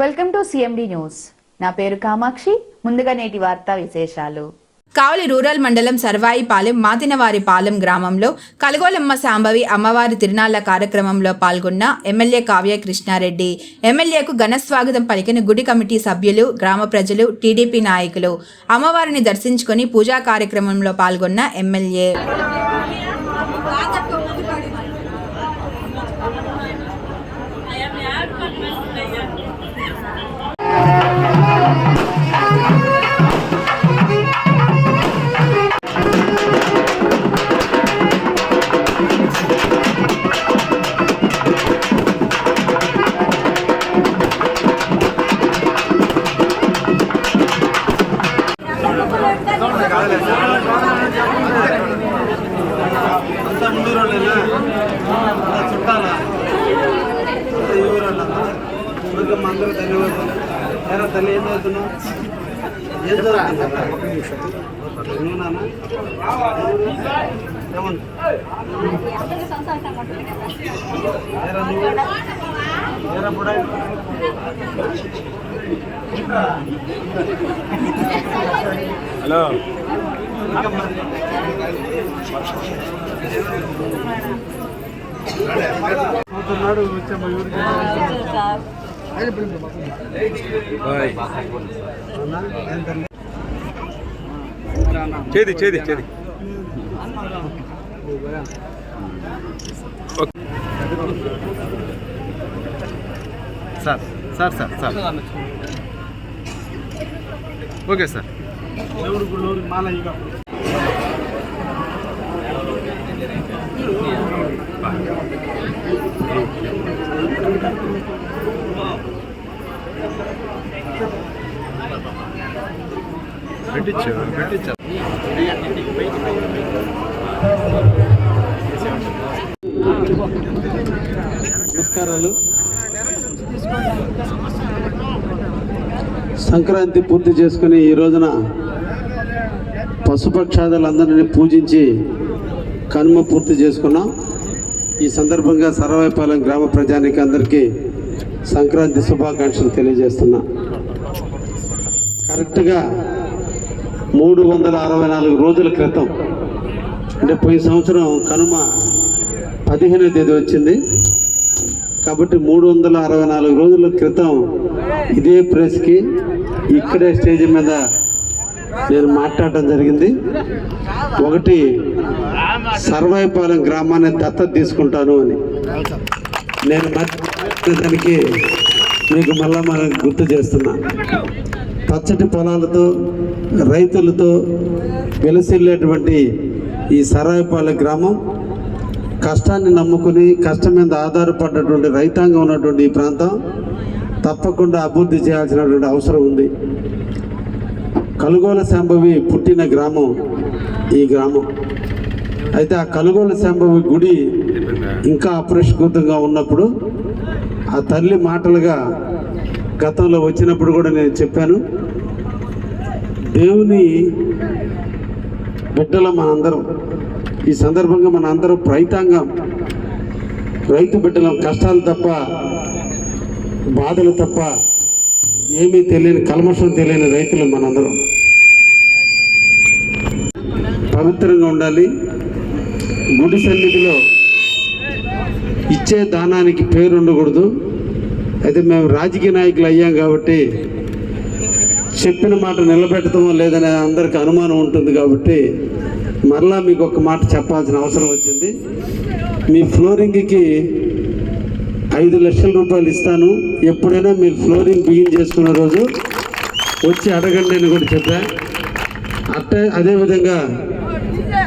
Welcome to CMD news. నా పేరు కామాక్షి. ముందుగా నేటి వార్తా విశేషాలు. కావలి రూరల్ మండలం సర్వాయిపాలెం మాతినవారిపాలెం గ్రామంలో కలగోలమ్మ శాంభవి అమ్మవారి తిరునాళ్ళ కార్యక్రమంలో పాల్గొన్న ఎమ్మెల్యే కావ్య కృష్ణారెడ్డి. ఎమ్మెల్యేకు ఘన స్వాగతం పలికిన గుడి కమిటీ సభ్యులు గ్రామ ప్రజలు టీడీపీ నాయకులు. అమ్మవారిని దర్శించుకొని పూజా కార్యక్రమంలో పాల్గొన్న ఎమ్మెల్యే. హలో. ఇంకా మరి పోతున్నాడు వచ్చాము ఊరికి చేది చేది. Okay. Sir sir sir sir. Okay sir. దేవుడు పెట్టించు పెట్టించు సంక్రాంతి పూర్తి చేసుకుని ఈ రోజున పశుపక్షాదులందరినీ పూజించి కనుమ పూర్తి చేసుకున్నాం. ఈ సందర్భంగా సర్వాయిపాలెం గ్రామ ప్రజానికి అందరికీ సంక్రాంతి శుభాకాంక్షలు తెలియజేస్తున్నా. కరెక్ట్గా మూడు వందల అరవై నాలుగు రోజుల క్రితం అంటే పోయిన సంవత్సరం కనుమ పదిహేనో తేదీ వచ్చింది. కాబట్టి మూడు వందల అరవై నాలుగు రోజుల క్రితం ఇదే ప్రెస్కి ఇక్కడే స్టేజ్ మీద నేను మాట్లాడటం జరిగింది. ఒకటి సర్వాయిపాలెం గ్రామాన్ని దత్తత తీసుకుంటాను అని. నేను దానికి మీకు మళ్ళా మనం గుర్తు చేస్తున్నా. పచ్చటి పొలాలతో రైతులతో వెలసిల్లేటువంటి ఈ సరాయపాలెం గ్రామం కష్టాన్ని నమ్ముకుని కష్టం మీద ఆధారపడినటువంటి రైతాంగం ఉన్నటువంటి ఈ ప్రాంతం తప్పకుండా అభివృద్ధి చేయాల్సినటువంటి అవసరం ఉంది. కలుగోల శాంభవి పుట్టిన గ్రామం ఈ గ్రామం. అయితే ఆ కలుగోల శాంభవి గుడి ఇంకా అప్రష్కృతంగా ఉన్నప్పుడు ఆ తల్లి మాటలుగా గతంలో వచ్చినప్పుడు కూడా నేను చెప్పాను. దేవుని బిడ్డల మనందరం. ఈ సందర్భంగా మన అందరం రైతాంగం రైతు బిడ్డల కష్టాలు తప్ప బాధలు తప్ప ఏమీ తెలియని కల్మషం తెలియని రైతులు మనందరం. పవిత్రంగా ఉండాలి. గుడి సన్నిధిలో ఇచ్చే దానానికి పేరు ఉండకూడదు అయితే మేము రాజకీయ నాయకులు అయ్యాం కాబట్టి చెప్పిన మాట నిలబెడతామో లేదనే అందరికి అనుమానం ఉంటుంది కాబట్టి మరలా మీకు ఒక మాట చెప్పాల్సిన అవసరం వచ్చింది. మీ ఫ్లోరింగ్కి ఐదు లక్షల రూపాయలు ఇస్తాను. ఎప్పుడైనా మీరు ఫ్లోరింగ్ బిగిన్ చేసుకున్న రోజు వచ్చి అడగండి అని కూడా చెప్పా. అట్టే అదేవిధంగా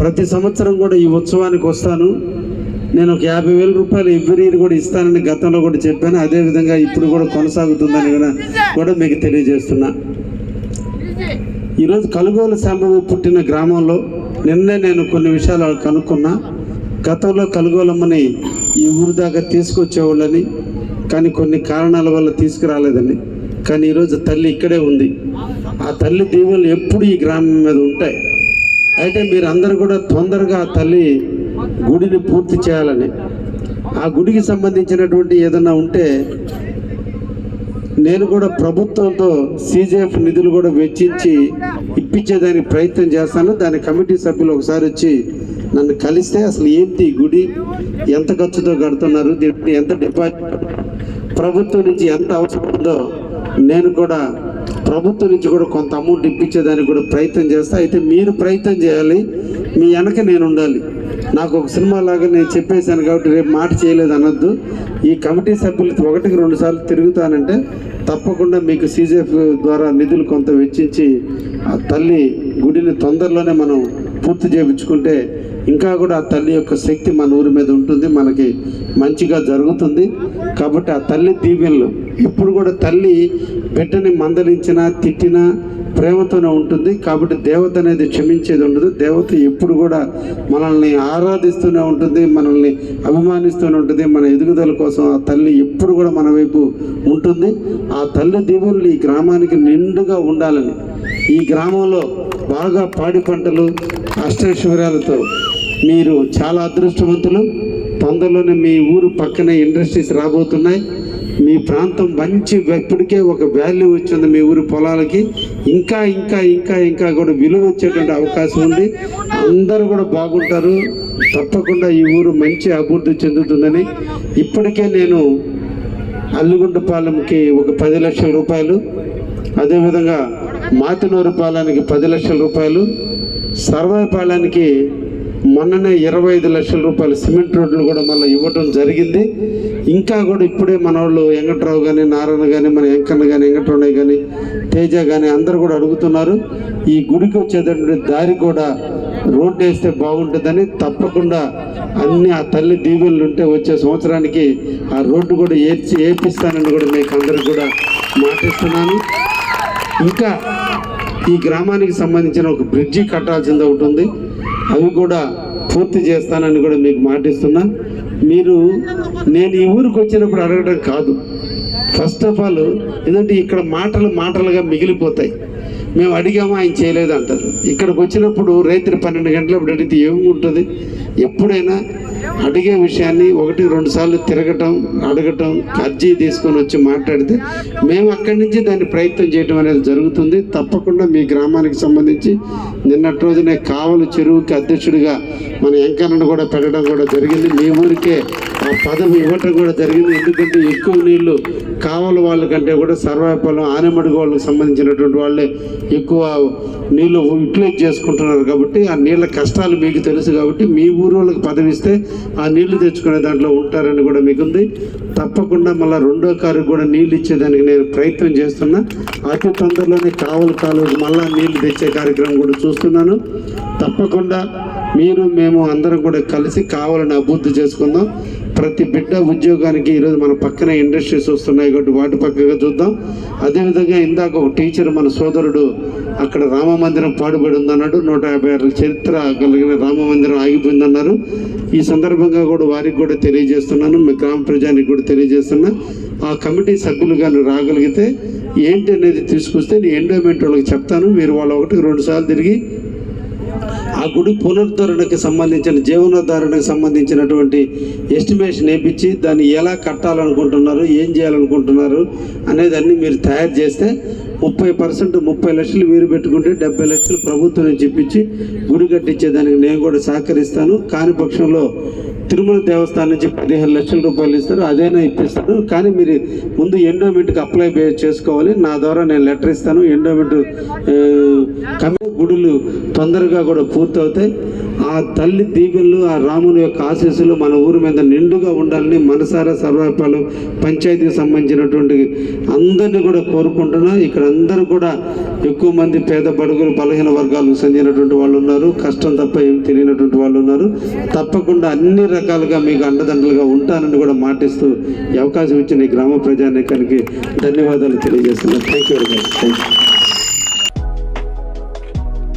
ప్రతి సంవత్సరం కూడా ఈ ఉత్సవానికి వస్తాను. నేను ఒక యాభై వేల రూపాయలు ఎవ్రీ ఇయర్ కూడా ఇస్తానని గతంలో కూడా చెప్పాను. అదేవిధంగా ఇప్పుడు కూడా కొనసాగుతుందని కూడా కూడా మీకు తెలియజేస్తున్నా. ఈరోజు కలుగోలు శాంబవి పుట్టిన గ్రామంలో నిన్నే నేను కొన్ని విషయాలు కనుక్కున్నా. గతంలో కలుగోలమ్మని ఈ ఊరు దాకా తీసుకొచ్చేవాళ్ళని కానీ కొన్ని కారణాల వల్ల తీసుకురాలేదని. కానీ ఈరోజు తల్లి ఇక్కడే ఉంది. ఆ తల్లి దీవులు ఎప్పుడు ఈ గ్రామం మీద ఉంటాయి. అయితే మీరు అందరూ కూడా తొందరగా ఆ తల్లి గుడిని పూర్తి చేయాలని. ఆ గుడికి సంబంధించినటువంటి ఏదైనా ఉంటే నేను కూడా ప్రభుత్వంతో సీజేఎఫ్ నిధులు కూడా వెచ్చించి ఇప్పించేదానికి ప్రయత్నం చేస్తాను. దాని కమిటీ సభ్యులు ఒకసారి వచ్చి నన్ను కలిస్తే అసలు ఏంటి గుడి? ఎంత ఖర్చుతో కడుతున్నారు? దీనికి ఎంత డిపాజిట్? ప్రభుత్వం నుంచి ఎంత అవసరం ఉందో నేను కూడా ప్రభుత్వం నుంచి కూడా కొంత అమౌంట్ ఇప్పించేదానికి కూడా ప్రయత్నం చేస్తా. అయితే మీరు ప్రయత్నం చేయాలి. మీ వెనక నేను ఉండాలి. నాకు ఒక సినిమా లాగా నేను చెప్పేశాను కాబట్టి రేపు మాట చేయలేదు అనొద్దు. ఈ కమిటీ సభ్యులు ఒకటికి రెండు సార్లు తిరుగుతానంటే తప్పకుండా మీకు సీజేఎఫ్ ద్వారా నిధులు కొంత వెచ్చించి ఆ తల్లి గుడిని తొందరలోనే మనం పూర్తి చేయించుకుంటే ఇంకా కూడా ఆ తల్లి యొక్క శక్తి మన ఊరి మీద ఉంటుంది మనకి మంచిగా జరుగుతుంది. కాబట్టి ఆ తల్లి దీవెనలు. ఇప్పుడు కూడా తల్లి బిడ్డని మందలించినా తిట్టినా ప్రేమతోనే ఉంటుంది కాబట్టి దేవత అనేది క్షమించేది ఉండదు. దేవత ఎప్పుడు కూడా మనల్ని ఆరాధిస్తూనే ఉంటుంది మనల్ని అభిమానిస్తూనే ఉంటుంది. మన ఎదుగుదల కోసం ఆ తల్లి ఎప్పుడు కూడా మన వైపు ఉంటుంది. ఆ తల్లి దేవుళ్ళు ఈ గ్రామానికి నిండుగా ఉండాలని. ఈ గ్రామంలో బాగా పాడి పంటలు అష్టైశ్వర్యాలతో మీరు చాలా అదృష్టవంతులు. తొందరలోనే మీ ఊరు పక్కనే ఇండస్ట్రీస్ రాబోతున్నాయి. మీ ప్రాంతం మంచి ఇప్పటికే ఒక వాల్యూ వచ్చింది మీ ఊరి పొలాలకి. ఇంకా ఇంకా ఇంకా ఇంకా కూడా విలువ వచ్చేటువంటి అవకాశం ఉంది. అందరూ కూడా బాగుంటారు. తప్పకుండా ఈ ఊరు మంచి అభివృద్ధి చెందుతుందని ఇప్పటికే నేను అల్లుగుంటపాలెంకి ఒక పది లక్షల రూపాయలు అదేవిధంగా మాతినూరుపాలెంకి పది లక్షల రూపాయలు సర్వాయిపాలెంకి మొన్ననే ఇరవై ఐదు లక్షల రూపాయలు సిమెంట్ రోడ్లు కూడా మళ్ళీ ఇవ్వటం జరిగింది. ఇంకా కూడా ఇప్పుడే మన వాళ్ళు వెంకట్రావు కానీ నారాయణ కానీ మన వెంకన్న కానీ వెంకటరమణయ్య కానీ తేజ కానీ అందరు కూడా అడుగుతున్నారు. ఈ గుడికి వచ్చేటటువంటి దారి కూడా రోడ్డు వేస్తే బాగుంటుందని తప్పకుండా అన్ని ఆ తల్లి దీవెనలు ఉంటే వచ్చే సంవత్సరానికి ఆ రోడ్డు కూడా ఏర్చి ఏపిస్తానని కూడా మీకు అందరికి కూడా మాటిస్తున్నాను. ఇంకా ఈ గ్రామానికి సంబంధించిన ఒక బ్రిడ్జి కట్టాల్సింది ఒకటి ఉంది. అవి కూడా పూర్తి చేస్తానని కూడా మీకు మాటిస్తున్నా. మీరు నేను ఈ ఊరికి వచ్చినప్పుడు అడగడం కాదు. ఫస్ట్ ఆఫ్ ఆల్ ఎందుకంటే ఇక్కడ మాటలు మాటలుగా మిగిలిపోతాయి. మేము అడిగాము ఆయన చేయలేదు అంటారు. ఇక్కడికి వచ్చినప్పుడు రాత్రి పన్నెండు గంటలప్పుడు అడిగితే ఏముంటుంది? ఎప్పుడైనా అడిగే విషయాన్ని ఒకటి రెండు సార్లు తిరగటం అడగటం అర్జీ తీసుకొని వచ్చి మాట్లాడితే మేము అక్కడి నుంచి దాన్ని ప్రయత్నం చేయడం అనేది జరుగుతుంది. తప్పకుండా మీ గ్రామానికి సంబంధించి నిన్నటి రోజునే కావలు చెరువుకి అధ్యక్షుడిగా మన వెంకన్నను కూడా పెట్టడం కూడా జరిగింది. మీ ఊరికే ఆ పదవి ఇవ్వటం కూడా జరిగింది. ఎందుకంటే ఎక్కువ నీళ్ళు కావలి వాళ్ళ కంటే కూడా సర్వాయపాలెం ఆనమడుగు వాళ్ళకి సంబంధించినటువంటి వాళ్ళే ఎక్కువ నీళ్ళు యూటిలైజ్ చేసుకుంటున్నారు కాబట్టి ఆ నీళ్ళ కష్టాలు మీకు తెలుసు కాబట్టి మీ ఊరు వాళ్ళకి పదవిస్తే ఆ నీళ్ళు తెచ్చుకునే దాంట్లో ఉంటారని కూడా మీకుంది. తప్పకుండా మళ్ళీ రెండో కారు కూడా నీళ్ళు ఇచ్చేదానికి నేను ప్రయత్నం చేస్తున్నా. అతి తొందరలోనే కావలి కాలువకు మళ్ళీ నీళ్ళు తెచ్చే కార్యక్రమం కూడా చూస్తున్నాను. తప్పకుండా మీరు మేము అందరం కూడా కలిసి కావాలని అభివృద్ధి చేసుకుందాం. ప్రతి బిడ్డ ఉద్యోగానికి ఈరోజు మన పక్కన ఇండస్ట్రీస్ వస్తున్నాయి కాబట్టి వాటి పక్కగా చూద్దాం. అదేవిధంగా ఇందాక ఒక టీచర్ మన సోదరుడు అక్కడ రామ మందిరం పాడుబడి ఉందన్నాడు. నూట యాభై ఆరు చరిత్ర కలిగిన రామ మందిరం ఆగిపోయిందన్నారు. ఈ సందర్భంగా కూడా వారికి కూడా తెలియజేస్తున్నాను. మీ గ్రామ ప్రజానికి కూడా తెలియజేస్తున్నా. ఆ కమిటీ సభ్యులు కానీ రాగలిగితే ఏంటి అనేది తీసుకొస్తే నేను ఎండోమెంట్ వాళ్ళకి చెప్తాను. మీరు వాళ్ళు ఒకటికి రెండు సార్లు తిరిగి గుడి పునరుద్ధరణకు సంబంధించిన జీవనోద్ధరణకు సంబంధించినటువంటి ఎస్టిమేషన్ వేయించి దాన్ని ఎలా కట్టాలనుకుంటున్నారు ఏం చేయాలనుకుంటున్నారు అనేది అన్ని మీరు తయారు చేస్తే ముప్పై పర్సెంట్ ముప్పై లక్షలు మీరు పెట్టుకుంటే డెబ్బై లక్షలు ప్రభుత్వం చెప్పించి ఇప్పించి గుడి కట్టించేదానికి నేను కూడా సహకరిస్తాను. కాని పక్షంలో తిరుమల దేవస్థానం నుంచి పదిహేను లక్షల రూపాయలు ఇస్తారు. అదేనా ఇప్పిస్తాను కానీ మీరు ముందు ఎండోమెంట్కి అప్లై చేసుకోవాలి. నా ద్వారా నేను లెటర్ ఇస్తాను. ఎండోమెంట్ కమి గుడులు తొందరగా కూడా పూర్తవుతాయి. ఆ తల్లి దీవెళ్ళు ఆ రాముని యొక్క ఆశీస్సులు మన ఊరి మీద నిండుగా ఉండాలని మనసారా సర్వాపాలు పంచాయతీకి సంబంధించినటువంటి అందరినీ కూడా కోరుకుంటున్నా. ఇక్కడ అందరూ కూడా ఎక్కువ మంది పేద బడుగులు బలహీన వర్గాలకు చెందినటువంటి వాళ్ళు ఉన్నారు. కష్టం తప్ప ఏం తెలియనటువంటి వాళ్ళు ఉన్నారు. తప్పకుండా అన్ని రకాలుగా మీకు అండదండలుగా ఉంటానని కూడా మాటిస్తూ ఈ అవకాశం ఇచ్చిన ఈ గ్రామ ప్రజానికానికి ధన్యవాదాలు తెలియజేస్తున్నాను. Thank you very much thank you